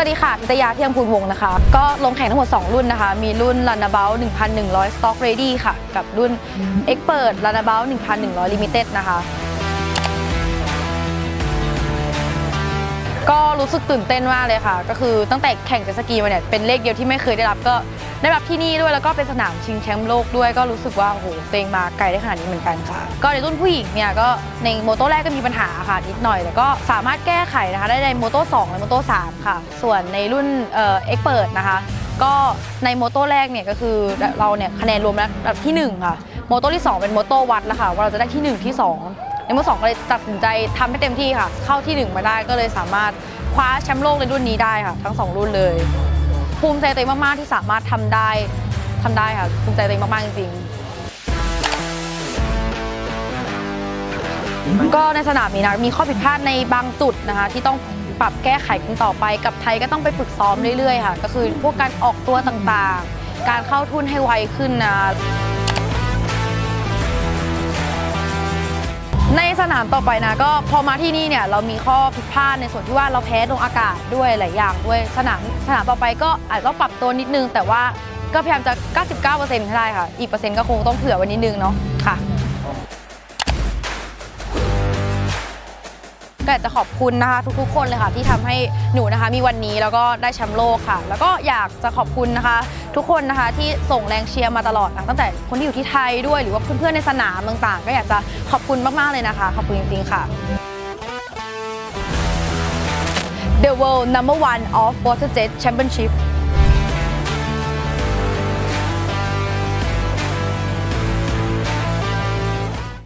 วัสดีค่ะพิตยาเที่ยงพูนวงนะคะ ก็ลงแข่งทั้งหมด 2 รุ่นนะคะ มีรุ่น Runabout 1,100 Stock Ready ค่ะ กับรุ่น Expert Runabout 1,100 Limited นะคะ ก็รู้สึกตื่นเต้นมากเลยค่ะ ก็คือตั้งแต่แข่งเจ็ตสกีมาเนี่ยเป็นเลขเดียวที่ไม่เคยได้รับก็ได้รับที่นี่ด้วยแล้วก็เป็นสนามชิงแชมป์โลกด้วยก็รู้สึกว่าโอ้โหตัวเองมาไกลได้ขนาดนี้เหมือนกันค่ะ ก็ในรุ่นผู้หญิงเนี่ยก็ในโมโต้แรกก็มีปัญหาค่ะนิดหน่อยแต่ก็สามารถแก้ไขนะคะได้ในโมโต้2และโมโต้3ค่ะ ส่วนในรุ่นเอ็กเปิดนะคะ ก็ในโมโต้แรกเนี่ยก็คือเราเนี่ยคะแนนรวมแล้วแบบที่หนึ่งค่ะโมโต้ที่สองเป็นโมโต้วัดแล้วค่ะว่าเราจะได้ที่หนึ่งที่สอง ในเมื่อสองก็เลยตัดสินใจทำให้เต็มที่ค่ะ เข้าที่หนึ่งมาได้ก็เลยสามารถคว้าแชมป์โลกในรุ่นนี้ได้ค่ะ ทั้งสองรุ่นเลย ภูมิใจตัวเองมาก ๆ ที่สามารถทำได้ทำได้ค่ะ ภูมิใจตัวเองมาก ๆ จริงๆก็ในสนามนี้นะมีข้อผิดพลาดในบางจุดนะคะ ที่ต้องปรับแก้ไขกันต่อไปกับไทยก็ต้องไปฝึกซ้อมเรื่อยๆค่ะ ก็คือพวกการออกตัวต่างๆ การเข้าทุนให้ไวขึ้นนะ ในสนามต่อไปนะก็พอมาที่นี่เนี่ยเรามีข้อผิดพลาดในส่วนที่ว่าเราแพ้ลงอากาศด้วยหลายอย่างด้วยสนามสนามต่อไปก็อาจจะต้องปรับตัวนิดนึง แต่ว่าก็พยายามจะ 99%ให้ได้ค่ะ อีกเปอร์เซ็นต์ก็คงต้องเผื่อไว้นิดนึงเนาะค่ะ ก็อยากจะขอบคุณนะคะทุกๆ คนเลยค่ะที่ทำให้หนูนะคะมีวันนี้แล้วก็ได้แชมป์โลกค่ะ แล้วก็อยากจะขอบคุณนะคะ ทุกคนนะคะที่ส่งแรงเชียร์มาตลอดตั้งแต่คนที่อยู่ที่ไทยด้วยหรือว่าเพื่อนๆในสนามต่างๆ ก็อยากจะขอบคุณมากๆเลยนะคะขอบคุณจริงๆค่ะ The world number one of water jet championship